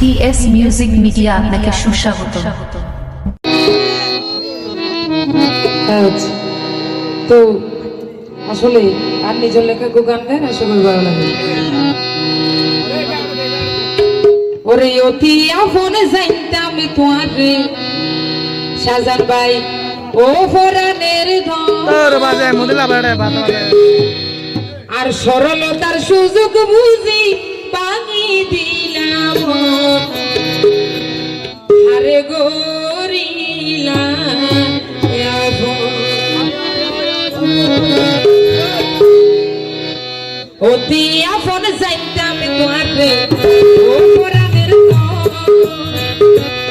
T S music media আপনাকে সুস্বাগত। আচ্ছা তো আসলে আর নিজের লেখা গো গান গায় না সবাই ভালো লাগে। ওরে অতি আফনে যাইতাম তোমারে সাজান ভাই ও ফরানের ধন। তোর বাজে মুদিলা বাড়ে বাজে বাজে। আর সরলতার সুযোগ বুঝি পানি দিলাম। গরিলা অতি আপন যাইতাম তোমারে ও পরাণের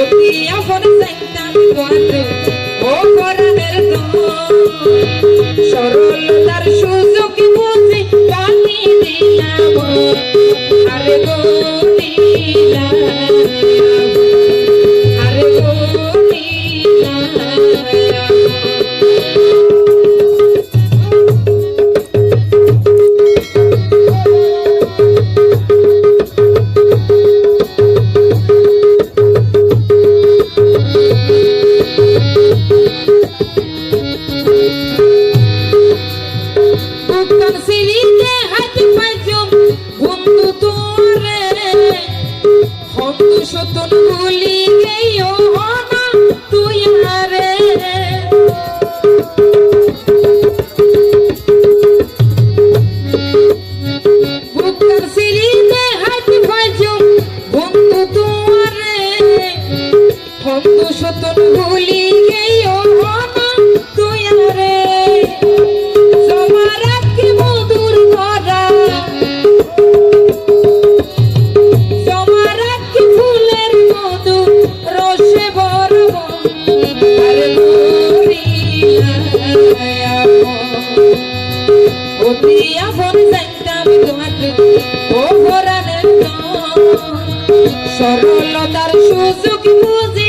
অতি আপন যাইতাম তোমারে ও পরাণের সরলতার সুযোগ বুঝি পানি দিলাম। আরে গরিলা আরে O cano se সতন ভুলি গেও না তুই আরে তোমার কি মধুর ভরা তোমার কি ফুলের মধু রসে ভরব আরে মরিয়া। অতি আপন যাইতাম তোমাকে ও ভরানের সরলতার সুযোগ বুঝি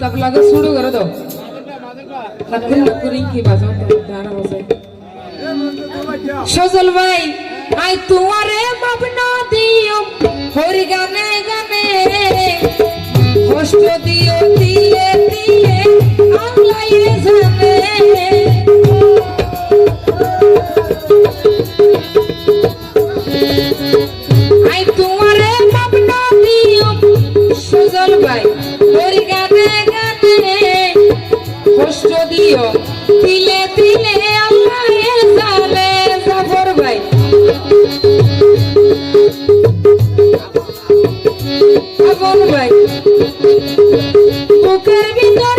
তব লাগা শুরু করে দাও লাকুরি লাকুরি কি বাজাও তো গানা বাজাই সজল ভাই আই তুয়ারে মাপ না দিও হরি গানে গানে কষ্ট দিও দিয়ে দিয়ে আল্লাহ জানে আই তোমারে ভাবনা দিও সুজল ভাই দিও। দিলে দিলে আল্লাহ জানে জাফর ভাই। বুকের ভিতর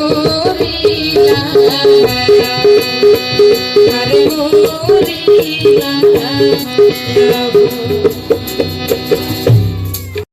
আরে you.